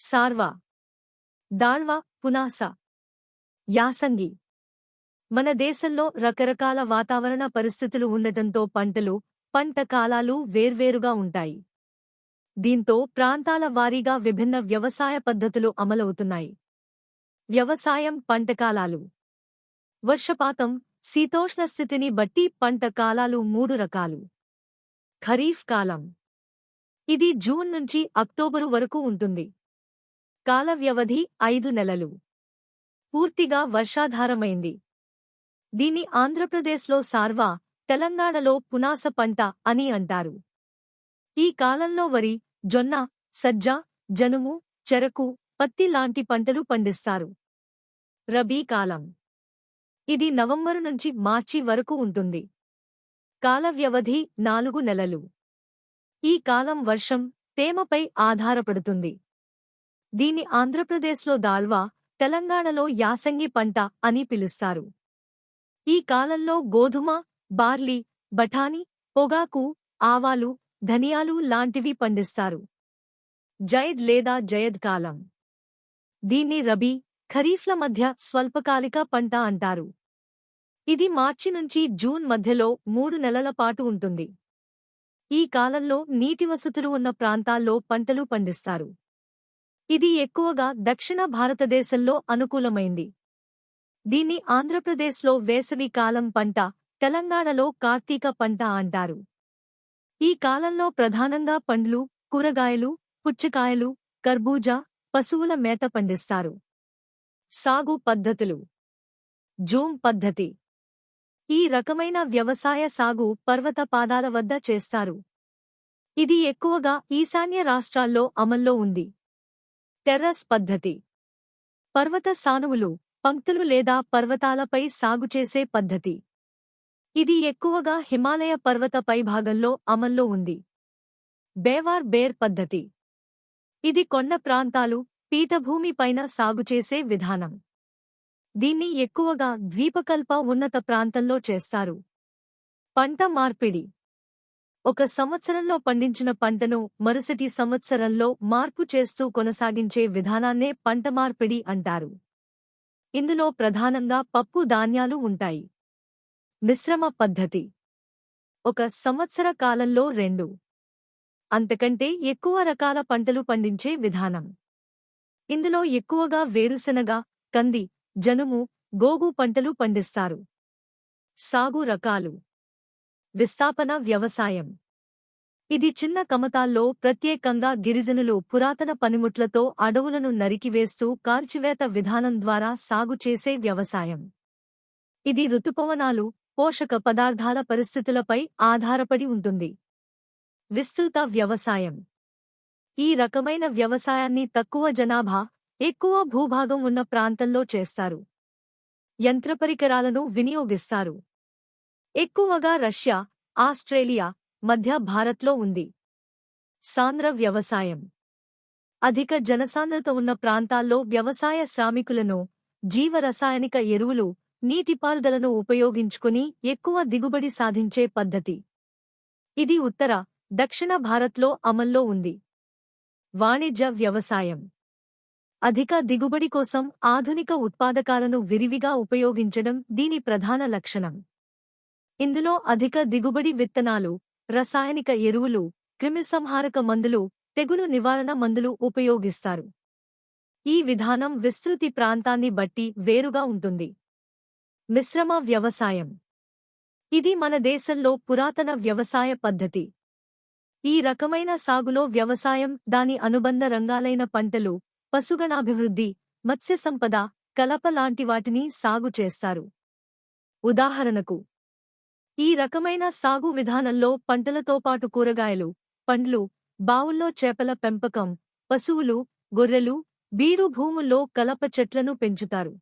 సార్వా. దాళ్వా పునాస. యాసంగి. మన దేశంలో రకరకాల వాతావరణ పరిస్థితులు ఉండటంతో పంటలు పంట కాలాలు వేర్వేరుగా ఉంటాయి. దీంతో ప్రాంతాల వారీగా విభిన్న వ్యవసాయ పద్ధతులు అమలవుతున్నాయి. వ్యవసాయం పంటకాలాలు వర్షపాతం శీతోష్ణ స్థితిని బట్టి పంట కాలాలు మూడు రకాలు. ఖరీఫ్ కాలం. ఇది జూన్ నుంచి అక్టోబరు వరకు ఉంటుంది. కాల వ్యవధి ఐదు నెలలు. పూర్తిగా వర్షాధారమైంది. దీని ఆంధ్రప్రదేశ్లో సార్వా తెలంగాణలో పునాస పంట అని అంటారు. ఈ కాలంలో వరి జొన్న సజ్జ జనుము చెరకు పత్తి లాంటి పంటలు పండిస్తారు. రబీ కాలం. ఇది నవంబరు నుంచి మార్చి వరకు ఉంటుంది. కాల వ్యవధి నాలుగు నెలలు. ఈ కాలం వర్షం తేమపై ఆధారపడుతుంది. దీని ఆంధ్రప్రదేశ్లో దాల్వా తెలంగాణలో యాసంగి పంట అని పిలుస్తారు. ఈ కాలంలో గోధుమ బార్లీ బఠానీ పొగాకు ఆవాలు ధనియాలు లాంటివి పండిస్తారు. జైద్ లేదా జయద్ కాలం. దీన్ని రబీ ఖరీఫ్ల మధ్య స్వల్పకాలిక పంట అంటారు. ఇది మార్చి నుంచి జూన్ మధ్యలో మూడు నెలల పాటు ఉంటుంది. ఈ కాలంలో నీటి వసతులు ఉన్న ప్రాంతాల్లో పంటలు పండిస్తారు. ఇది ఎక్కువగా దక్షిణ భారతదేశంలో అనుకూలమైంది. దీన్ని ఆంధ్రప్రదేశ్లో వేసవి కాలం పంట తెలంగాణలో కార్తీక పంట అంటారు. ఈ కాలంలో ప్రధానంగా పండ్లు కూరగాయలు పుచ్చకాయలు కర్బూజా పశువుల మేత పండిస్తారు. సాగు పద్ధతులు. జూమ్ పద్ధతి. ఈ రకమైన వ్యవసాయ సాగు పర్వత పాదాల వద్ద చేస్తారు. ఇది ఎక్కువగా ఈశాన్య రాష్ట్రాల్లో అమల్లో ఉంది. టెర్రస్ పద్ధతి. పర్వత సానువులు పంక్తులు లేదా పర్వతాలపై సాగుచేసే పద్ధతి. ఇది ఎక్కువగా హిమాలయ పర్వత పైభాగంలో అమల్లో ఉంది. బేవార్ బేర్ పద్ధతి. ఇది కొండ ప్రాంతాలు పీఠభూమి పైన సాగు చేసే విధానం. దీన్ని ఎక్కువగా ద్వీపకల్ప ఉన్నత ప్రాంతంలో చేస్తారు. పంట మార్పిడి. ఒక సంవత్సరంలో పండించిన పంటను మరుసటి సంవత్సరంలో మార్పు చేస్తూ కొనసాగించే విధానాన్నే పంట మార్పిడి అంటారు. ఇందులో ప్రధానంగా పప్పు ధాన్యాలు ఉంటాయి. మిశ్రమ పద్ధతి. ఒక సంవత్సర కాలంలో రెండు. అంతకంటే ఎక్కువ రకాల పంటలు పండించే విధానం. ఇందులో ఎక్కువగా వేరుశనగ కంది జనుము గోగు పంటలు పండిస్తారు. సాగు రకాలు. విస్థాపన వ్యవసాయం. ఇది చిన్న కమతాల్లో ప్రత్యేకంగా గిరిజనులు పురాతన పనిముట్లతో అడవులను నరికివేస్తూ కాల్చివేత విధానం ద్వారా సాగు చేసే వ్యవసాయం. ఇది ఋతుపవనాలు పోషక పదార్థాల పరిస్థితులపై ఆధారపడి ఉంటుంది. విస్తృత వ్యవసాయం. ఈ రకమైన వ్యవసాయాన్ని తక్కువ జనాభా ఎక్కువ భూభాగం ఉన్న ప్రాంతంలో చేస్తారు. యంత్రపరికరాలను వినియోగిస్తారు. ఎక్కువగా రష్యా ఆస్ట్రేలియా మధ్య భారత్లో ఉంది. సాంద్ర వ్యవసాయం. అధిక జనసాంద్రత ఉన్న ప్రాంతాల్లో వ్యవసాయ శ్రామికులను జీవరసాయనిక ఎరువులు నీటిపారుదలను ఉపయోగించుకుని ఎక్కువ దిగుబడి సాధించే పద్ధతి. ఇది ఉత్తర దక్షిణ భారత్లో అమల్లో ఉంది. వాణిజ్య వ్యవసాయం. అధిక దిగుబడి కోసం ఆధునిక ఉత్పాదకాలను విరివిగా ఉపయోగించడం దీని ప్రధాన లక్షణం. ఇందులో అధిక దిగుబడి విత్తనాలు రసాయనిక ఎరువులు క్రిమిసంహారక మందులు తెగులు నివారణ మందులు ఉపయోగిస్తారు. ఈ విధానం విస్తృతి ప్రాంతాన్ని బట్టి వేరుగా ఉంటుంది. మిశ్రమ వ్యవసాయం. ఇది మన దేశంలో పురాతన వ్యవసాయ పద్ధతి. ఈ రకమైన సాగులో వ్యవసాయం దాని అనుబంధ రంగాలైన పంటలు పశుగణాభివృద్ధి మత్స్య సంపద కలప లాంటి వాటిని సాగు చేస్తారు. ఉదాహరణకు ఈ రకమైన సాగు విధానంలో పంటలతో పాటు కూరగాయలు పండ్లు బావుల్లో చేపల పెంపకం పశువులు గొర్రెలు బీడు భూముల్లో కలప చెట్లను పెంచుతారు.